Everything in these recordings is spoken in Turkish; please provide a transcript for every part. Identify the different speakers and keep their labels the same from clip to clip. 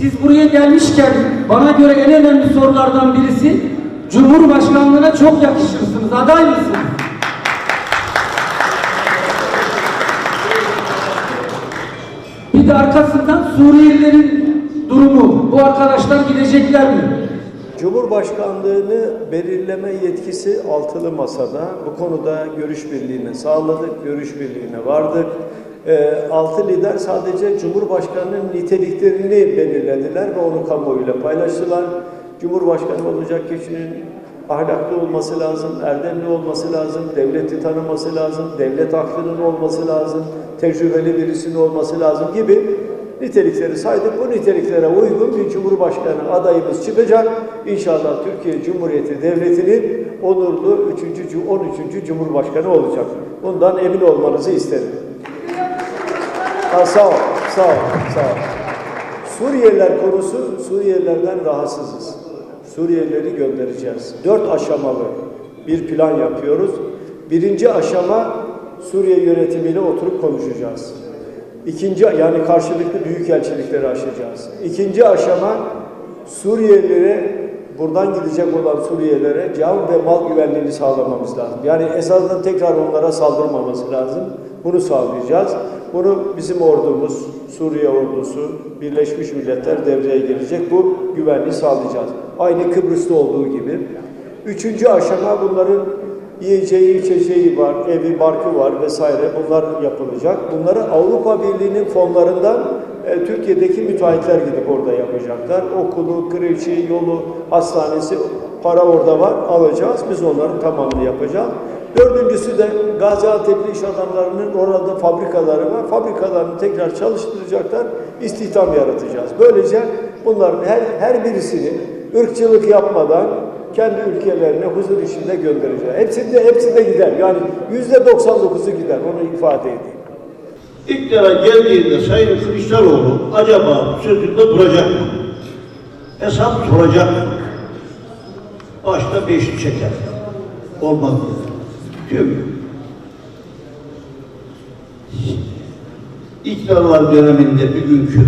Speaker 1: Siz buraya gelmişken bana göre en önemli sorulardan birisi Cumhurbaşkanlığına çok yakışırsınız. Aday mısınız? Bir de arkasından Suriyelilerin durumu. Bu arkadaşlar gidecekler mi?
Speaker 2: Cumhurbaşkanlığını belirleme yetkisi altılı masada. Bu konuda görüş birliğine sağladık, görüş birliğine vardık. Ee, altı lider sadece Cumhurbaşkanı'nın niteliklerini belirlediler ve onu kamuoyuyla paylaştılar. Cumhurbaşkanı olacak kişinin ahlaklı olması lazım, erdemli olması lazım, devleti tanıması lazım, devlet aklının olması lazım, tecrübeli birisinin olması lazım gibi nitelikleri saydık. Bu niteliklere uygun bir Cumhurbaşkanı adayımız çıkacak. İnşallah Türkiye Cumhuriyeti Devleti'nin onurlu 3. 13. Cumhurbaşkanı olacak. Bundan emin olmanızı isterim. Ha, sağ ol, sağ ol, sağ ol. Suriyeliler konusu, Suriyelilerden rahatsızız. Suriyelileri göndereceğiz. Dört aşamalı bir plan yapıyoruz. Birinci aşama Suriye yönetimiyle oturup konuşacağız. İkinci yani karşılıklı büyükelçilikleri aşacağız. İkinci aşama Suriyelilere buradan gidecek olan Suriyelilere can ve mal güvenliğini sağlamamız lazım. Yani esasında tekrar onlara saldırmaması lazım. Bunu sağlayacağız. Bunu bizim ordumuz, Suriye ordusu, Birleşmiş Milletler devreye girecek. Bu güvenliği sağlayacağız. Aynı Kıbrıs'ta olduğu gibi. Üçüncü aşama bunların yiyeceği, içeceği var, evi, barkı var vesaire bunlar yapılacak. Bunları Avrupa Birliği'nin fonlarından e, Türkiye'deki müteahhitler gidip orada yapacaklar. Okulu, kreşi, yolu, hastanesi para orada var alacağız. Biz onların tamamını yapacağız. Dördüncüsü de Gaziantep'li iş adamlarının orada fabrikaları var. Fabrikalarını tekrar çalıştıracaklar. istihdam yaratacağız. Böylece bunların her, her birisini ırkçılık yapmadan kendi ülkelerine huzur içinde göndereceğiz. Hepsinde, hepsinde gider. Yani yüzde 99'u gider. Onu ifade edeyim.
Speaker 3: İktidara geldiğinde Sayın Kılıçdaroğlu acaba sözünde duracak mı? Hesap soracak mı? Başta beşli çeker. Olmaz Tüm iktidarlar döneminde bugünkü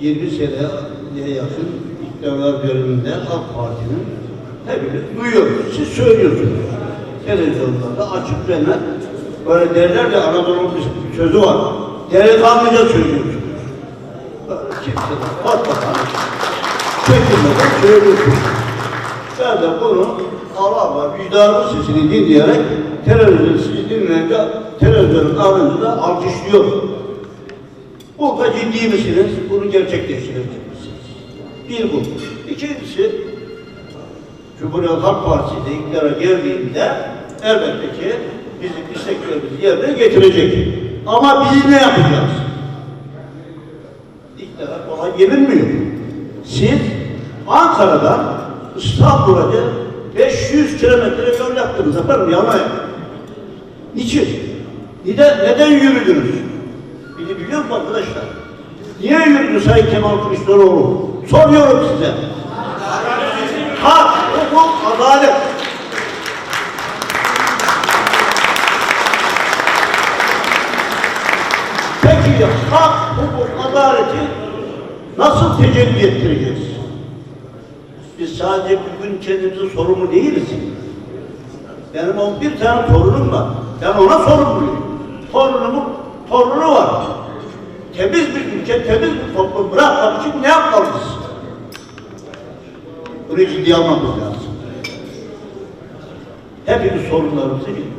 Speaker 3: 20 seneye yakın iktidarlar döneminde AK Parti'nin hepimiz duyuyoruz. Siz söylüyorsunuz. Televizyonlarda açık net. Böyle derler ya Anadolu'nun bir sözü var. Delikanlıca söylüyorsunuz. Böyle kimseden patlatan çekinmeden söylüyorsunuz. Ben de bunu Allah var vicdanımın sesini dinleyerek televizyon sizi dinleyince televizyonun ardında alkışlıyorum. Burada ciddi misiniz? Bunu gerçekleştirecek misiniz? Bir bu. İkincisi, Cumhuriyet Halk Partisi de iktidara geldiğinde elbette ki bizim isteklerimizi yerine getirecek. Ama biz ne yapacağız? İktidar kolay gelinmiyor. Siz Ankara'dan İstanbul'a 500 kilometre yol yaptınız efendim yanaya. Niçin? Neden, neden yürüdünüz? Beni biliyor musun arkadaşlar? Niye yürüdü Sayın Kemal Kılıçdaroğlu? Soruyorum size. Hak, hukuk, adalet. Peki hak, hukuk, adaleti nasıl tecelli ettireceğiz? Biz sadece bugün kendimize sorumlu değiliz. Benim 11 tane torunum var. Ben ona sorumluyum. Torunumun torunu var. Temiz bir ülke, temiz bir toplum bırakmak için ne yapmalıyız? Bunu ciddiye almamız lazım. Hepimiz sorunlarımızı biliyoruz.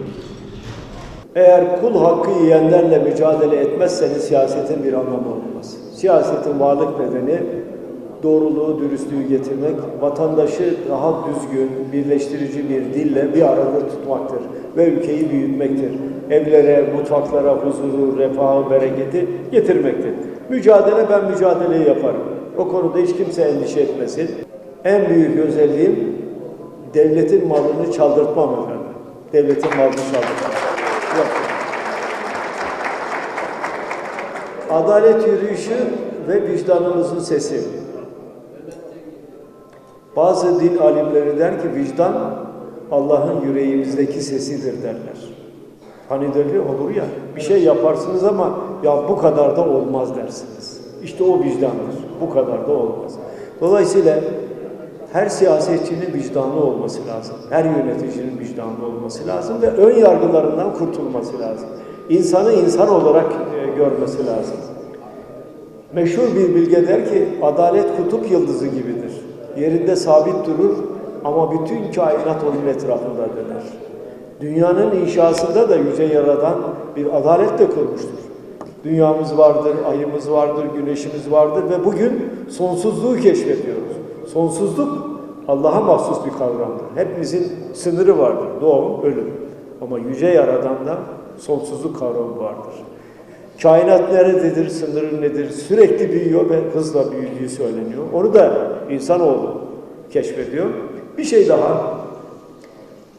Speaker 2: Eğer kul hakkı yiyenlerle mücadele etmezseniz siyasetin bir anlamı olmaz. Siyasetin varlık nedeni doğruluğu, dürüstlüğü getirmek, vatandaşı daha düzgün, birleştirici bir dille bir arada tutmaktır ve ülkeyi büyütmektir. Evlere, mutfaklara huzuru, refahı, bereketi getirmektir. Mücadele ben mücadeleyi yaparım. O konuda hiç kimse endişe etmesin. En büyük özelliğim devletin malını çaldırtmam efendim. Devletin malını çaldırtmam. Yok. Adalet yürüyüşü ve vicdanımızın sesi. Bazı din alimleri der ki vicdan Allah'ın yüreğimizdeki sesidir derler. Hani derler olur ya bir şey yaparsınız ama ya bu kadar da olmaz dersiniz. İşte o vicdandır. Bu kadar da olmaz. Dolayısıyla her siyasetçinin vicdanlı olması lazım. Her yöneticinin vicdanlı olması lazım ve ön yargılarından kurtulması lazım. İnsanı insan olarak e, görmesi lazım. Meşhur bir bilge der ki adalet kutup yıldızı gibidir. Yerinde sabit durur ama bütün kainat onun etrafında döner. Dünyanın inşasında da yüce yaradan bir adalet de kurmuştur. Dünyamız vardır, ayımız vardır, güneşimiz vardır ve bugün sonsuzluğu keşfediyoruz. Sonsuzluk Allah'a mahsus bir kavramdır. Hepimizin sınırı vardır. Doğum, ölüm. Ama yüce yaradan da sonsuzluk kavramı vardır. Kainat nerededir, sınırı nedir? Sürekli büyüyor ve hızla büyüdüğü söyleniyor. Onu da insanoğlu keşfediyor. Bir şey daha.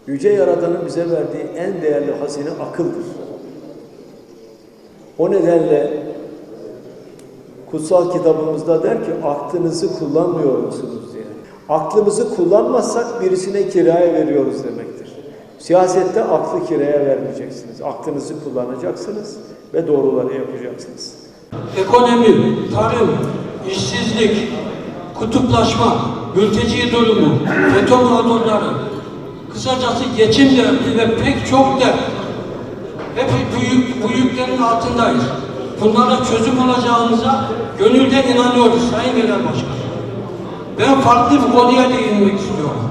Speaker 2: Yüce Yaradan'ın bize verdiği en değerli hazine akıldır. O nedenle kutsal kitabımızda der ki aklınızı kullanmıyor musunuz diye. Aklımızı kullanmazsak birisine kiraya veriyoruz demektir. Siyasette aklı kiraya vermeyeceksiniz. Aklınızı kullanacaksınız ve doğruları yapacaksınız.
Speaker 4: ekonomi, tarım, işsizlik, kutuplaşma, mülteci durumu, FETÖ mağdurları, kısacası geçim derdi ve pek çok dert. Hep bu yüklerin altındayız. Bunlara çözüm olacağımıza gönülden inanıyoruz Sayın Genel Başkan. Ben farklı bir konuya değinmek istiyorum.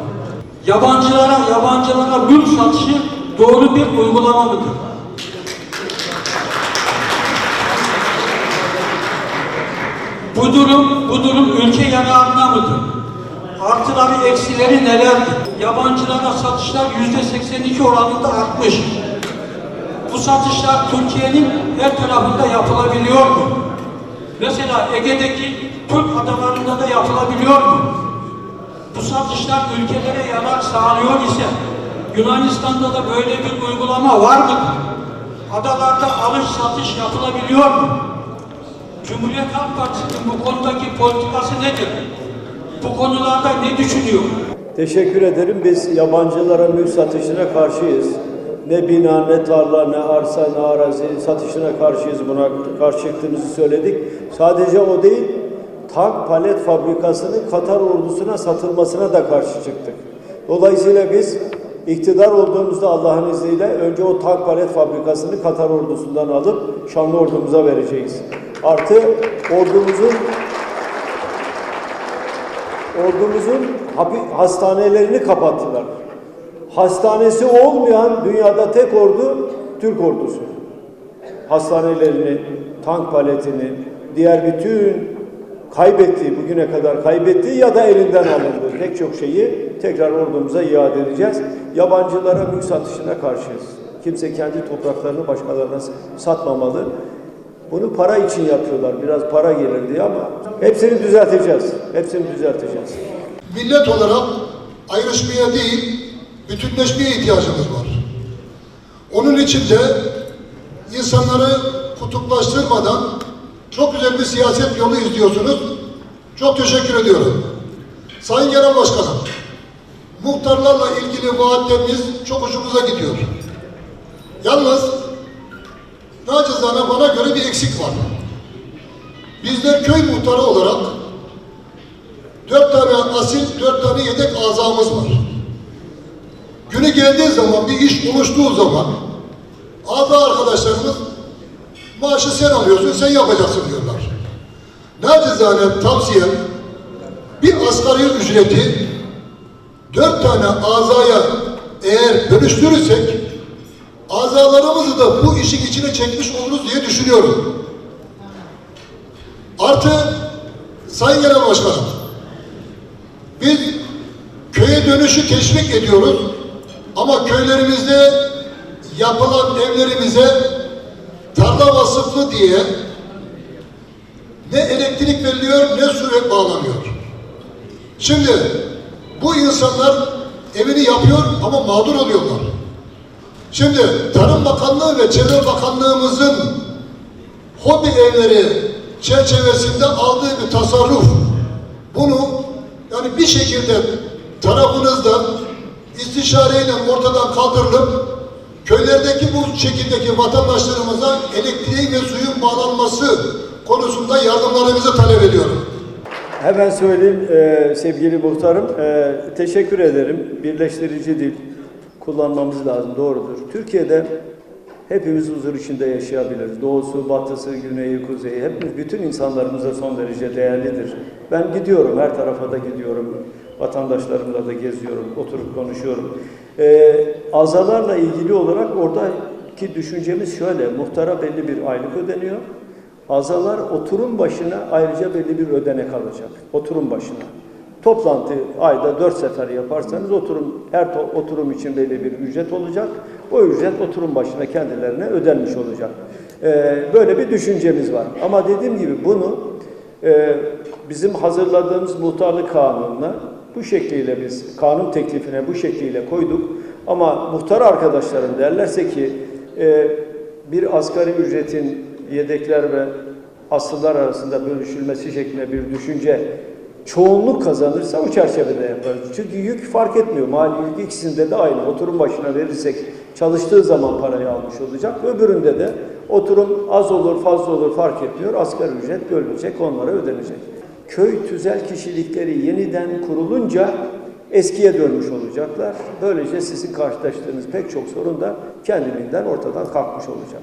Speaker 4: Yabancılara, yabancılara mülk satışı doğru bir uygulama mıdır? Bu durum, bu durum ülke yararına mıdır? Artıları, eksileri nelerdir? Yabancılara satışlar yüzde 82 oranında artmış. Bu satışlar Türkiye'nin her tarafında yapılabiliyor mu? Mesela Ege'deki Türk adalarında da yapılabiliyor mu? Bu satışlar ülkelere yarar sağlıyor ise Yunanistan'da da böyle bir uygulama var mı? Adalarda alış satış yapılabiliyor mu? Cumhuriyet Halk Partisi'nin bu konudaki politikası nedir? Bu konularda ne düşünüyor?
Speaker 2: Teşekkür ederim. Biz yabancılara mülk satışına karşıyız. Ne bina, ne tarla, ne arsa, ne arazi satışına karşıyız. Buna karşı çıktığımızı söyledik. Sadece o değil, tank palet fabrikasının Katar ordusuna satılmasına da karşı çıktık. Dolayısıyla biz iktidar olduğumuzda Allah'ın izniyle önce o tank palet fabrikasını Katar ordusundan alıp Şanlı ordumuza vereceğiz. Artı ordumuzun ordumuzun hastanelerini kapattılar. Hastanesi olmayan dünyada tek ordu Türk ordusu. Hastanelerini, tank paletini, diğer bütün kaybettiği, bugüne kadar kaybettiği ya da elinden alındığı pek çok şeyi tekrar ordumuza iade edeceğiz. Yabancılara mülk satışına karşıyız. Kimse kendi topraklarını başkalarına satmamalı. Bunu para için yapıyorlar. Biraz para gelir diye ama hepsini düzelteceğiz. Hepsini düzelteceğiz.
Speaker 5: millet olarak ayrışmaya değil, bütünleşmeye ihtiyacımız var. Onun için de insanları kutuplaştırmadan çok güzel bir siyaset yolu izliyorsunuz. Çok teşekkür ediyorum. Sayın Genel Başkanım, muhtarlarla ilgili vaatleriniz çok hoşumuza gidiyor. Yalnız nacizane bana göre bir eksik var. Bizler köy muhtarı olarak Dört tane asil, dört tane yedek azamız var. Günü geldiği zaman, bir iş oluştuğu zaman aza arkadaşlarımız maaşı sen alıyorsun, sen yapacaksın diyorlar. Nacizane tavsiyem bir asgari ücreti dört tane azaya eğer bölüştürürsek azalarımızı da bu işin içine çekmiş oluruz diye düşünüyorum. Artı Sayın Genel Başkanım biz köye dönüşü teşvik ediyoruz ama köylerimizde yapılan evlerimize tarla vasıflı diye ne elektrik veriliyor ne su bağlanıyor. Şimdi bu insanlar evini yapıyor ama mağdur oluyorlar. Şimdi Tarım Bakanlığı ve Çevre Bakanlığımızın hobi evleri çerçevesinde aldığı bir tasarruf bunu yani bir şekilde tarafınızdan istişareyle ortadan kaldırılıp köylerdeki bu şekildeki vatandaşlarımıza elektriğin ve suyun bağlanması konusunda yardımlarınızı talep ediyorum.
Speaker 2: Hemen söyleyeyim e, sevgili muhtarım. E, teşekkür ederim. Birleştirici dil kullanmamız lazım. Doğrudur. Türkiye'de hepimiz huzur içinde yaşayabiliriz. Doğusu, batısı, güneyi, kuzeyi. Hepimiz, bütün insanlarımız da son derece değerlidir. Ben gidiyorum, her tarafa da gidiyorum. Vatandaşlarımla da geziyorum, oturup konuşuyorum. E, azalarla ilgili olarak oradaki düşüncemiz şöyle. Muhtara belli bir aylık ödeniyor. Azalar oturum başına ayrıca belli bir ödenek alacak. Oturum başına. Toplantı ayda dört sefer yaparsanız oturum her oturum için belli bir ücret olacak. O ücret oturum başına kendilerine ödenmiş olacak. Ee, böyle bir düşüncemiz var. Ama dediğim gibi bunu e, bizim hazırladığımız muhtarlık kanununa bu şekliyle biz kanun teklifine bu şekliyle koyduk. Ama muhtar arkadaşlarım derlerse ki e, bir asgari ücretin yedekler ve asıllar arasında bölüşülmesi şeklinde bir düşünce çoğunluk kazanırsa o çerçevede yaparız. Çünkü yük fark etmiyor. Mali yük ikisinde de aynı. Oturum başına verirsek çalıştığı zaman parayı almış olacak. Öbüründe de oturum az olur fazla olur fark etmiyor. Asgari ücret bölünecek onlara ödenecek. Köy tüzel kişilikleri yeniden kurulunca eskiye dönmüş olacaklar. Böylece sizin karşılaştığınız pek çok sorun da kendiliğinden ortadan kalkmış olacak.